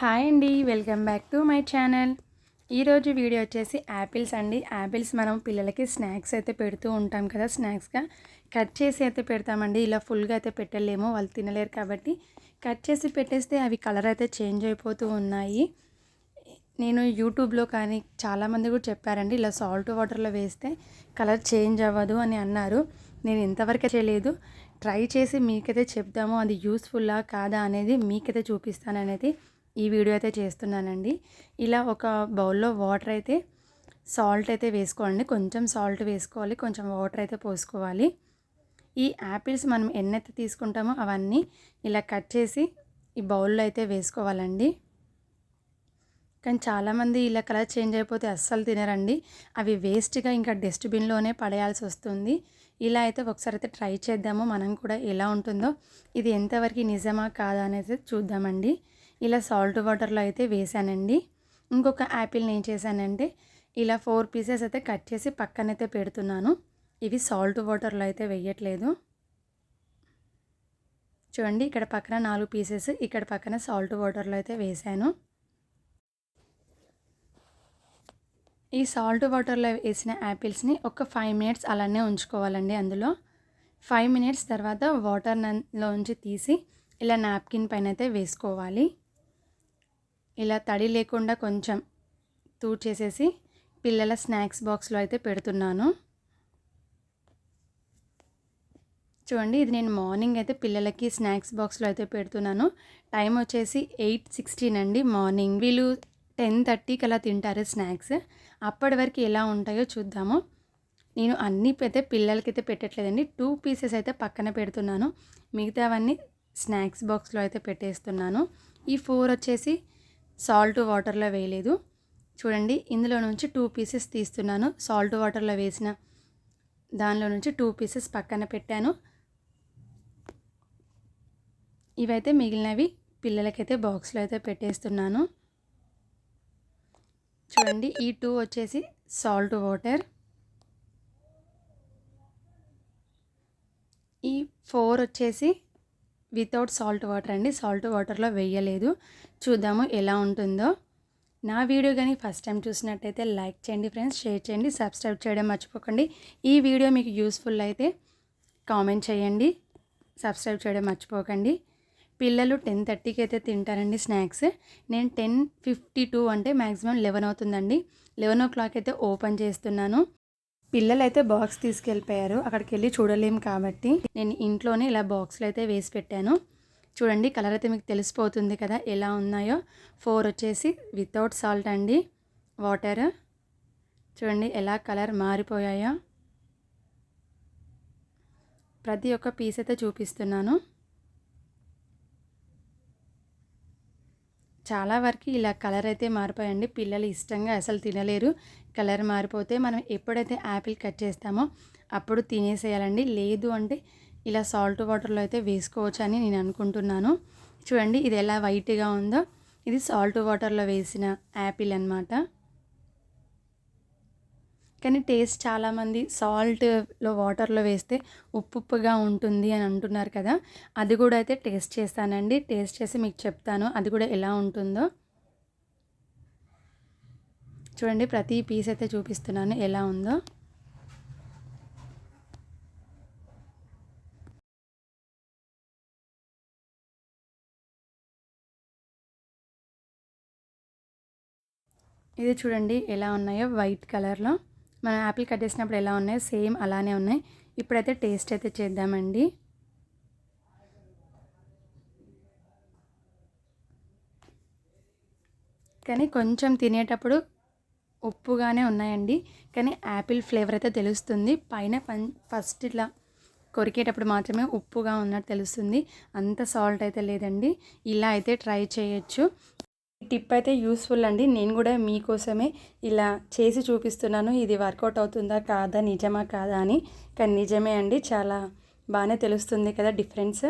Hi అండి welcome back to my channel. ఈరోజు video వచ్చేసి యాపిల్స్ అండి. యాపిల్స్ మనం పిల్లలకి స్నాక్స్ అయితే పెడుతూ ఉంటాం కదా స్నాక్స్గా. కట్ చేసి అయితే పెడతామండి. ఇలా ఫుల్గా అయితే పెట్టలేము వాళ్ళు తినలేరు కాబట్టి. కట్ చేసి పెట్టేస్తే అవి కలర్ అయితే చేంజ్ అయిపోతూ ఉన్నాయి. నేను యూట్యూబ్లో కానీ చాలామంది కూడా చెప్పారండి ఇలా సాల్ట్ వాటర్లో వేస్తే కలర్ చేంజ్ అవ్వదు అని అన్నారు. నేను ఇంతవరకు చేయలేదు. ట్రై చేసి మీకైతే చెప్తాము అది యూస్ఫుల్లా కాదా అనేది మీకైతే చూపిస్తాను అనేది ఈ వీడియో అయితే చేస్తున్నానండి. ఇలా ఒక బౌల్లో వాటర్ అయితే సాల్ట్ అయితే వేసుకోవాలండి. కొంచెం సాల్ట్ వేసుకోవాలి కొంచెం వాటర్ అయితే పోసుకోవాలి. ఈ యాపిల్స్ మనం ఎన్నైతే తీసుకుంటామో అవన్నీ ఇలా కట్ చేసి ఈ బౌల్లో అయితే వేసుకోవాలండి. కానీ చాలామంది ఇలా కలర్ చేంజ్ అయిపోతే అస్సలు తినరండి. అవి వేస్ట్గా ఇంకా డస్ట్బిన్లోనే పడేయాల్సి వస్తుంది. ఇలా అయితే ఒకసారి అయితే ట్రై చేద్దాము మనం కూడా ఎలా ఉంటుందో. ఇది ఎంతవరకు నిజమా కాదా అనేది చూద్దామండి. ఇలా సాల్ట్ వాటర్లో అయితే వేసానండి. ఇంకొక యాపిల్ని ఏం చేశానంటే ఇలా ఫోర్ పీసెస్ అయితే కట్ చేసి పక్కనైతే పెడుతున్నాను. ఇవి సాల్ట్ వాటర్లో అయితే వేయట్లేదు. చూడండి ఇక్కడ పక్కన నాలుగు పీసెస్ ఇక్కడ పక్కన సాల్ట్ వాటర్లో అయితే వేసాను. ఈ సాల్ట్ వాటర్లో వేసిన యాపిల్స్ని ఒక ఫైవ్ మినిట్స్ అలానే ఉంచుకోవాలండి అందులో. ఫైవ్ మినిట్స్ తర్వాత వాటర్ వాటర్లోంచి తీసి ఇలా నాప్కిన్ పైన అయితే వేసుకోవాలి. ఇలా తడి లేకుండా కొంచెం తూడ్చేసేసి పిల్లల స్నాక్స్ బాక్స్లో అయితే పెడుతున్నాను. చూడండి ఇది నేను మార్నింగ్ అయితే పిల్లలకి స్నాక్స్ బాక్స్లో అయితే పెడుతున్నాను. టైం వచ్చేసి ఎయిట్ సిక్స్టీన్ అండి మార్నింగ్. వీళ్ళు టెన్ థర్టీకి అలా తింటారు స్నాక్స్. అప్పటి వరకు ఎలా ఉంటాయో చూద్దాము. నేను అన్నీ అయితే పిల్లలకైతే పెట్టట్లేదండి. టూ పీసెస్ అయితే పక్కన పెడుతున్నాను. మిగతావన్నీ స్నాక్స్ బాక్స్లో అయితే పెట్టేస్తున్నాను. ఈ ఫోర్ వచ్చేసి సాల్ట్ వాటర్లో వేయలేదు. చూడండి ఇందులో నుంచి టూ పీసెస్ తీస్తున్నాను. సాల్ట్ వాటర్లో వేసిన దానిలో నుంచి టూ పీసెస్ పక్కన పెట్టాను. ఇవైతే మిగిలినవి పిల్లలకైతే బాక్స్లో అయితే పెట్టేస్తున్నాను. చూడండి ఈ టూ వచ్చేసి సాల్ట్ వాటర్. ఈ ఫోర్ వచ్చేసి వితౌట్ సాల్ట్ వాటర్ అండి. సాల్ట్ వాటర్లో వేయలేదు. చూద్దాము ఎలా ఉంటుందో. నా వీడియో కానీ ఫస్ట్ టైం చూసినట్టయితే లైక్ చేయండి ఫ్రెండ్స్. షేర్ చేయండి. సబ్స్క్రైబ్ చేయడం మర్చిపోకండి. ఈ వీడియో మీకు యూస్ఫుల్ అయితే కామెంట్ చేయండి. సబ్స్క్రైబ్ చేయడం మర్చిపోకండి. పిల్లలు టెన్ థర్టీకి అయితే తింటారండి స్నాక్స్. నేను టెన్ ఫిఫ్టీ టూ అంటే మ్యాక్సిమం లెవెన్ అవుతుందండి. లెవెన్ ఓ క్లాక్ అయితే ఓపెన్ చేస్తున్నాను. పిల్లలైతే బాక్స్ తీసుకెళ్ళిపోయారు. అక్కడికి వెళ్ళి చూడలేం కాబట్టి నేను ఇంట్లోనే ఇలా బాక్స్లో అయితే వేసి పెట్టాను. చూడండి కలర్ అయితే మీకు తెలిసిపోతుంది కదా ఎలా ఉన్నాయో. ఫోర్ వచ్చేసి వితౌట్ సాల్ట్ అండి. వాటర్. చూడండి ఎలా కలర్ మారిపోయాయో. ప్రతి ఒక్క పీస్ అయితే చూపిస్తున్నాను. చాలా వరకు ఇలా కలర్ అయితే మారిపోయండి. పిల్లలు ఇష్టంగా అసలు తినలేరు. కలర్ మారిపోతే మనం ఎప్పుడైతే యాపిల్ కట్ చేస్తామో అప్పుడు తినేసేయాలండి. లేదు అంటే ఇలా సాల్ట్ వాటర్లో అయితే వేసుకోవచ్చు అని నేను అనుకుంటున్నాను. చూడండి ఇది ఎలా వైట్గా ఉందో. ఇది సాల్ట్ వాటర్లో వేసిన యాపిల్ అనమాట కానీ టేస్ట్ చాలామంది సాల్ట్లో వాటర్లో వేస్తే ఉప్పు ఉప్పుగా ఉంటుంది అని అంటున్నారు కదా. అది కూడా అయితే టేస్ట్ చేస్తానండి. టేస్ట్ చేసి మీకు చెప్తాను. అది కూడా ఎలా ఉంటుందో. చూడండి ప్రతి పీస్ అయితే చూపిస్తున్నాను ఎలా ఉందో. ఇది చూడండి ఎలా ఉన్నాయో వైట్ కలర్లో. మనం యాపిల్ కట్ చేసినప్పుడు ఎలా ఉన్నాయో? సేమ్ అలానే ఉన్నాయి. ఇప్పుడైతే టేస్ట్ అయితే చేద్దామండి. కానీ కొంచెం తినేటప్పుడు ఉప్పుగానే ఉన్నాయండి. కానీ యాపిల్ ఫ్లేవర్ అయితే తెలుస్తుంది. పైన ఫస్ట్ ఇట్లా కొరికేటప్పుడు మాత్రమే ఉప్పుగా ఉన్నట్టు తెలుస్తుంది. అంత సాల్ట్ అయితే లేదండి. ఇలా అయితే ట్రై చేయొచ్చు. టిప్ అయితే యూస్ఫుల్ అండి. నేను కూడా మీకోసమే ఇలా చేసి చూపిస్తున్నాను. ఇది వర్కౌట్ అవుతుందా కాదా? నిజమా కాదా అని. కానీ నిజమే అండి. చాలా బాగానే తెలుస్తుంది కదా డిఫరెన్స్.